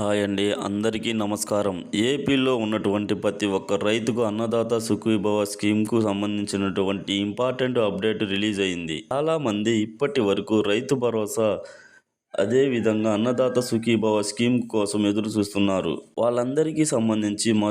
Hi అండి అందరికీ నమస్కారం. ఏపీలో ఉన్నటువంటి ప్రతి ఒక్క రైతుకు అన్నదాత సుఖీభవ స్కీమ్కు సంబంధించినటువంటి ఇంపార్టెంట్ అప్డేట్ రిలీజ్ అయింది. చాలామంది ఇప్పటి వరకు రైతు భరోసా అదేవిధంగా అన్నదాత సుఖీభవ స్కీమ్ కోసం ఎదురు చూస్తున్నారు. వాళ్ళందరికీ సంబంధించి మొ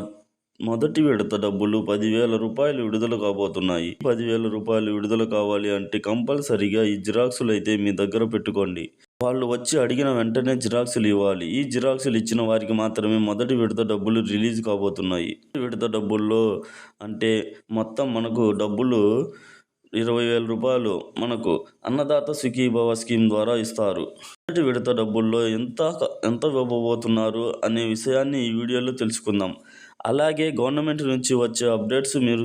మొదటి విడత డబ్బులు పదివేల రూపాయలు విడుదల కాబోతున్నాయి. పదివేల రూపాయలు విడుదల కావాలి అంటే కంపల్సరిగా ఈ జిరాక్సులు అయితే మీ దగ్గర పెట్టుకోండి. వాళ్ళు వచ్చి అడిగిన వెంటనే జిరాక్సులు ఇవ్వాలి. ఈ జిరాక్సులు ఇచ్చిన వారికి మాత్రమే మొదటి విడత డబ్బులు రిలీజ్ కాబోతున్నాయి. విడత డబ్బుల్లో అంటే మొత్తం మనకు డబ్బులు ఇరవై వేల రూపాయలు మనకు అన్నదాత సుఖీభవ స్కీమ్ ద్వారా ఇస్తారు. మొదటి విడత డబ్బుల్లో ఎంత ఎంత ఇవ్వబోతున్నారు అనే విషయాన్ని ఈ వీడియోలో తెలుసుకుందాం. అలాగే గవర్నమెంట్ నుంచి వచ్చే అప్డేట్స్ మీరు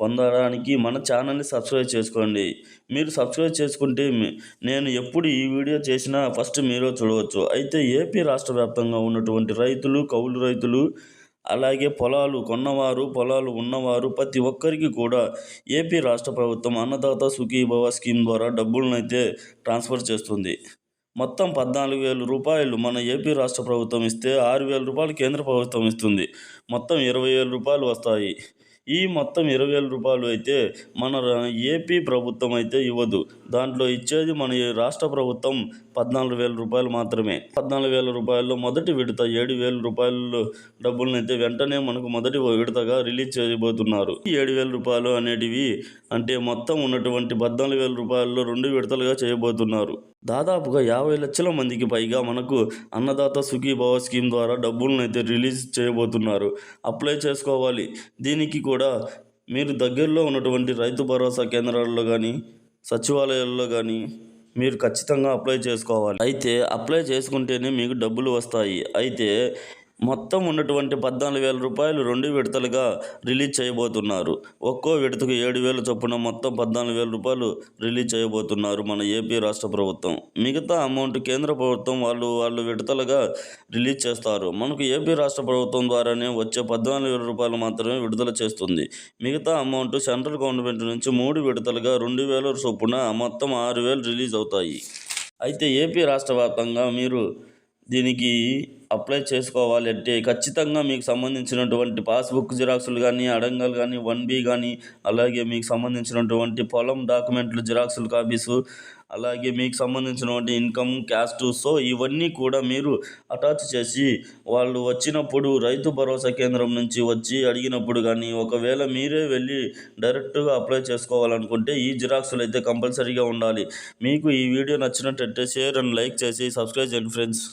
పొందడానికి మన ఛానల్ని సబ్స్క్రైబ్ చేసుకోండి. మీరు సబ్స్క్రైబ్ చేసుకుంటే నేను ఎప్పుడు ఈ వీడియో చేసినా ఫస్ట్ మీరు చూడవచ్చు. అయితే ఏపీ రాష్ట్ర వ్యాప్తంగా ఉన్నటువంటి రైతులు కౌలు రైతులు అలాగే పొలాలు కొన్నవారు పొలాలు ఉన్నవారు ప్రతి ఒక్కరికి కూడా ఏపీ రాష్ట్ర ప్రభుత్వం అన్నదాత సుఖీభవ స్కీమ్ ద్వారా డబ్బులనైతే ట్రాన్స్ఫర్ చేస్తుంది. మొత్తం పద్నాలుగు వేల రూపాయలు మన ఏపీ రాష్ట్ర ప్రభుత్వం ఇస్తే ఆరు వేల రూపాయలు కేంద్ర ప్రభుత్వం ఇస్తుంది. మొత్తం ఇరవై వేల రూపాయలు వస్తాయి. ఈ మొత్తం ఇరవై వేల రూపాయలు అయితే మన ఏపీ ప్రభుత్వం అయితే ఇవ్వదు. దాంట్లో ఇచ్చేది మన రాష్ట్ర ప్రభుత్వం పద్నాలుగు వేల రూపాయలు మాత్రమే. పద్నాలుగు వేల రూపాయల్లో మొదటి విడత ఏడు వేల రూపాయలు డబ్బులను అయితే వెంటనే మనకు మొదటి విడతగా రిలీజ్ చేయబోతున్నారు. ఏడు వేల రూపాయలు అనేటివి అంటే మొత్తం ఉన్నటువంటి పద్నాలుగు వేల రూపాయల్లో రెండు విడతలుగా చేయబోతున్నారు. దాదాపుగా యాభై లక్షల మందికి పైగా మనకు అన్నదాత సుఖీభావ స్కీమ్ ద్వారా డబ్బులను అయితే రిలీజ్ చేయబోతున్నారు. అప్లై చేసుకోవాలి. దీనికి కూడా కూడా మీరు దగ్గరలో ఉన్నటువంటి రైతు భరోసా కేంద్రాల్లో కానీ సచివాలయాల్లో కానీ మీరు ఖచ్చితంగా అప్లై చేసుకోవాలి. అయితే అప్లై చేసుకుంటేనే మీకు డబ్బులు వస్తాయి. అయితే మొత్తం ఉన్నటువంటి పద్నాలుగు వేల రూపాయలు రెండు విడతలుగా రిలీజ్ చేయబోతున్నారు. ఒక్కో విడతకు ఏడు వేల చొప్పున మొత్తం పద్నాలుగు వేల రూపాయలు రిలీజ్ చేయబోతున్నారు మన ఏపీ రాష్ట్ర ప్రభుత్వం. మిగతా అమౌంట్ కేంద్ర ప్రభుత్వం వాళ్ళు వాళ్ళు విడతలుగా రిలీజ్ చేస్తారు. మనకు ఏపీ రాష్ట్ర ప్రభుత్వం ద్వారానే వచ్చే పద్నాలుగు వేల రూపాయలు మాత్రమే విడుదల చేస్తుంది. మిగతా అమౌంట్ సెంట్రల్ గవర్నమెంట్ నుంచి మూడు విడతలుగా రెండు వేల చొప్పున మొత్తం ఆరు వేలు రిలీజ్ అవుతాయి. అయితే ఏపీ రాష్ట్ర వ్యాప్తంగా మీరు దీనికి అప్లై చేసుకోవాలి అంటే ఖచ్చితంగా మీకు సంబంధించినటువంటి పాస్బుక్ జిరాక్సులు కానీ అడంగల్ కానీ వన్ బి కానీ అలాగే మీకు సంబంధించినటువంటి పొలం డాక్యుమెంట్లు జిరాక్సులు కాపీసు అలాగే మీకు సంబంధించినటువంటి ఇన్కమ్ క్యాస్ట్ సో ఇవన్నీ కూడా మీరు అటాచ్ చేసి వాళ్ళు వచ్చినప్పుడు రైతు భరోసా కేంద్రం నుంచి వచ్చి అడిగినప్పుడు కానీ ఒకవేళ మీరే వెళ్ళి డైరెక్ట్గా అప్లై చేసుకోవాలనుకుంటే ఈ జిరాక్సులు అయితే కంపల్సరీగా ఉండాలి. మీకు ఈ వీడియో నచ్చినట్టయితే షేర్ అండ్ లైక్ చేసి సబ్స్క్రైబ్ చేయండి ఫ్రెండ్స్